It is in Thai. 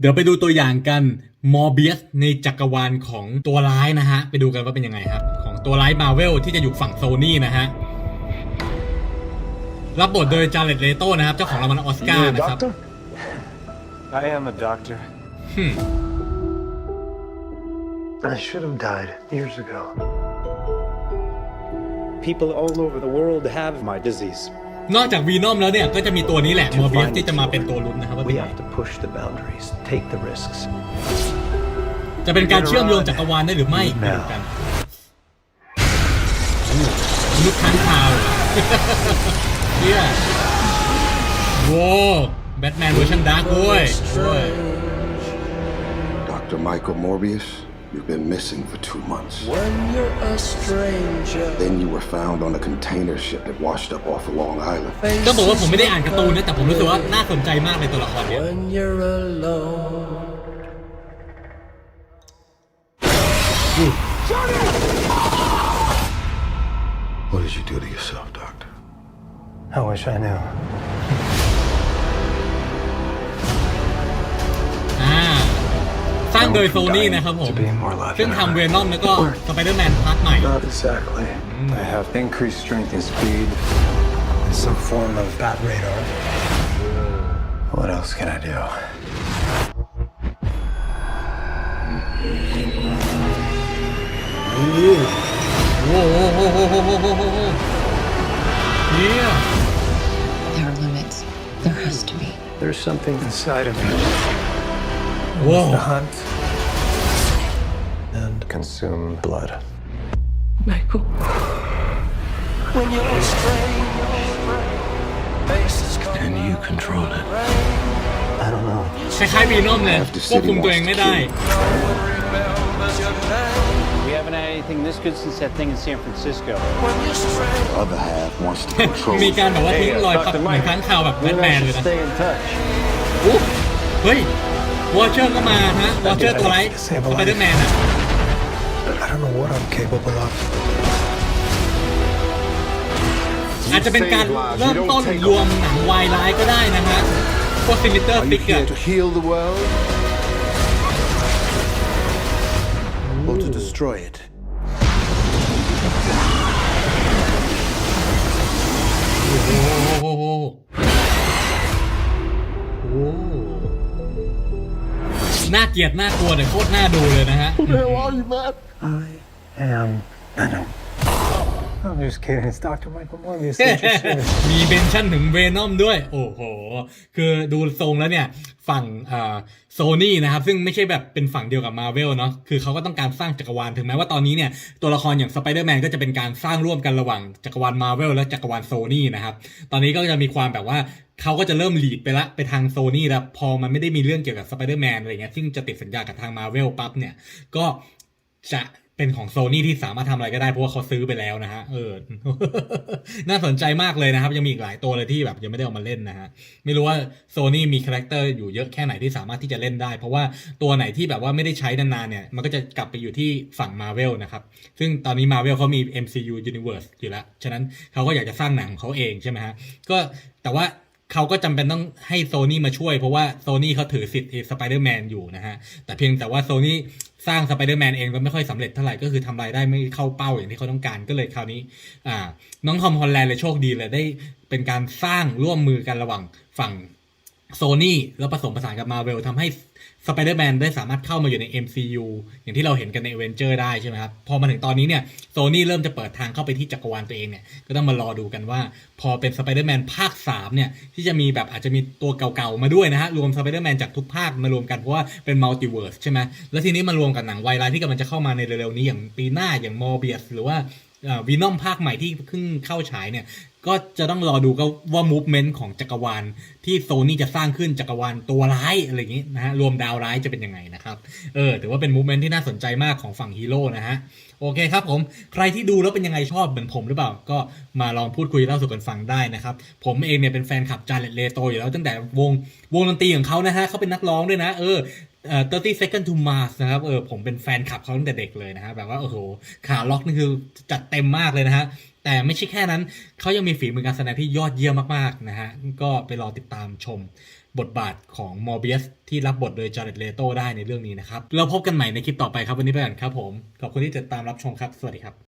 เดี๋ยวไปดูตัวอย่างกันมอร์เบียสในจักรวาลของตัวร้ายนะฮะ ไปดูกันว่าเป็นยังไงครับ ของตัวร้ายมาเวลที่จะอยู่ฝั่งโซนี่นะฮะ รับบทโดยจาร์เลตเลโตนะครับ เจ้าของรางวัลออสการ์ You a นะครับ doctor? I am a doctor. I should have died years ago. People all over the world have my disease. นอกจากวีนอมแล้วเนี่ยก็จะมีตัวนี้แหละมอร์เบียสที่จะมาเป็นตัวลุ้นนะครับว่าเป็น We ไง have to push the boundaries, take the risks. จะเป็นการเชื่อมโยงจักรวาลได้หรือไม่ไปดูกันลุกค้างคาวเหรอเฮียโว้แบทแมนเวอร์ชันดาร์กเว้ยเว้ย Dr. Michael Morbius, you've been missing for two months. When you're a stranger, Then you were found on a container ship that washed up off of Long Island. ก็บอกว่าผมไม่ได้อ่านการ์ตูนนะ แต่ผมรู้สึกว่าน่าสนใจมากในตัวละครเนี่ย when you're alone. What did you do to yourself, Doctor? I wish I knew. สร้างโดยโซนี่นะครับผม To be more alive ซึ่ง than ทำ ever. เวนอมแล้วก็สไปเดอร์แมนพาร์ทใหม่ Not exactly. I have increased strength and speed, and some form of bat radar. What else can I do? โอ้โหโอ้โหโอ้โหโอ้โหโอ้โหเฮีย There are limits. There has to be. There's something inside of me โว้ว to hunt and consume blood. Michael. When you're a stranger, faces come And you control it. I don't know. คล้ายๆวีนอมเลยควบคุมตัวเองไม่ได้ remembers your name. We haven't had anything this good since that thing in San Francisco. When you're strange, The other half wants to control มีการ you. แบบว่าทิ้งรอยพักเหมือนค้างคาวแบบแบทแมนเลยนะ Stay in touch. อุ๊ยเฮ้ย วอเชอร์ก็มาฮะวอเชอร์ตัวไรสไปเดอร์แมนอะ But I don't know what I'm capable of. อาจจะเป็นการเริ่มต้นรวมหนังวายร้ายก็ได้นะฮะพวกซินิเตอร์ Are ฟิ you กอะ here to heal the world? Or to destroy it? โอ้โหโอ้โห น่าเกลียดน่ากลัวแต่โคตรน่าดูเลยนะฮะ I am Venom. I'm just kidding. It's Dr. Michael Morbius. Ain't you serious? มีเบนชั่นถึงเวนอมด้วย โอ้โห คือดูทรงแล้วเนี่ย ฝั่งโซนี่นะครับ ซึ่งไม่ใช่แบบเป็นฝั่งเดียวกับมาเวลเนาะคือเขาก็ต้องการสร้างจักรวาลถึงแม้ว่าตอนนี้เนี่ย ตัวละครอย่างสไปเดอร์แมนก็จะเป็นการสร้างร่วมกันระหว่างจักรวาลมาเวลและจักรวาลโซนี่นะครับ ตอนนี้ก็จะมีความแบบว่า เขาก็จะเริ่มหลีดไปละไปทางโซนี่แล้ว พอมันไม่ได้มีเรื่องเกี่ยวกับสไปเดอร์แมนอะไรเงี้ยซึ่งจะติดสัญญากับทางมาเวลปั๊บเนี่ย ก็จะเป็นของโซนี่ที่สามารถทำอะไรก็ได้เพราะว่าเขาซื้อไปแล้วนะฮะ เออ น่าสนใจมากเลยนะครับ ยังมีอีกหลายตัวเลยที่แบบยังไม่ได้เอามาเล่นนะฮะ ไม่รู้ว่าโซนี่มีคาแรคเตอร์อยู่เยอะแค่ไหนที่สามารถที่จะเล่นได้ เพราะว่าตัวไหนที่แบบว่าไม่ได้ใช้นานๆเนี่ย มันก็จะกลับไปอยู่ที่ฝั่ง Marvel นะครับ ซึ่งตอนนี้ Marvel เขามี MCU Universe อยู่แล้ว ฉะนั้นเขาก็อยากจะสร้างหนังของเขาเองใช่ไหมฮะ ก็แต่ว่า เขาก็จำเป็นต้องให้โซนี่มาช่วย เพราะว่าโซนี่เขาถือสิทธิ์สไปเดอร์แมนอยู่นะฮะ แต่เพียงแต่ว่าโซนี่สร้างสไปเดอร์แมนเองก็ไม่ค่อยสำเร็จเท่าไหร่ก็คือทำรายได้ไม่เข้าเป้าอย่างที่เขาต้องการก็เลยคราวนี้อ่าน้องทอมฮอลแลนด์เลยโชคดีเลยได้เป็นการสร้างร่วมมือกันระหว่างฝั่ง โซนี่แล้วผสมผสานกับมาเวลทำให้สไปเดอร์แมนได้สามารถเข้ามาอยู่ใน MCU อย่างที่เราเห็นกันในเวนเจอร์ได้ใช่ไหมครับ พอมาถึงตอนนี้เนี่ยโซนี่เริ่มจะเปิดทางเข้าไปที่จักรวาลตัวเองเนี่ย ก็ต้องมารอดูกันว่า พอเป็นสไปเดอร์แมนภาค 3 เนี่ย ที่จะมีแบบอาจจะมีตัวเก่าๆ มาด้วยนะฮะ รวมสไปเดอร์แมนจากทุกภาคมารวมกันเพราะว่าเป็นมัลติเวิร์สใช่ไหมแล้วทีนี้มารวมกับหนังไวร้ายที่กำลังจะเข้ามาในเร็วๆนี้อย่างปีหน้าอย่างมอร์เบียสหรือว่าวีนอมภาคใหม่ที่เพิ่งเข้าฉายเนี่ย ก็จะต้องรอดูก็ว่ามูฟเมนต์ของจักรวาลที่โซนี่จะสร้างขึ้นจักรวาลตัวร้ายอะไรอย่างนี้นะฮะรวมดาวร้ายจะเป็นยังไงนะครับเออถือว่าเป็นมูฟเมนต์ที่น่าสนใจมากของฝั่งฮีโร่นะฮะโอเคครับผมใครที่ดูแล้วเป็นยังไงชอบเหมือนผมหรือเปล่า ก็มาลองพูดคุยเล่าสู่กันฟังได้นะครับผมเองเนี่ยเป็นแฟนคลับจาร์เลตเลโตอยู่แล้วตั้งแต่วงวงดนตรีของเขานะฮะเขาเป็นนักร้องด้วยนะเออ เอ่อ30 second to Mars นะครับ เออ ผมเป็นแฟนคลับเขาตั้งแต่เด็กเลยนะฮะ แบบว่า โอ้โห ขาล็อกนี่คือจัดเต็มมากเลยนะฮะ แต่ไม่ใช่แค่นั้น เขายังมีฝีมือการแสดงที่ยอดเยี่ยมมาก ๆ นะฮะ ก็ไปรอติดตามชมบทบาทของมอร์เบียสที่รับบทโดยจาร์เ t เลโตได้ในเรื่องนี้นะครับ เราพบกันใหม่ในคลิปต่อไปครับ วันนี้ไปก่อนครับผม ขอบคุณที่ติดตามรับชมครับ สวัสดีครับ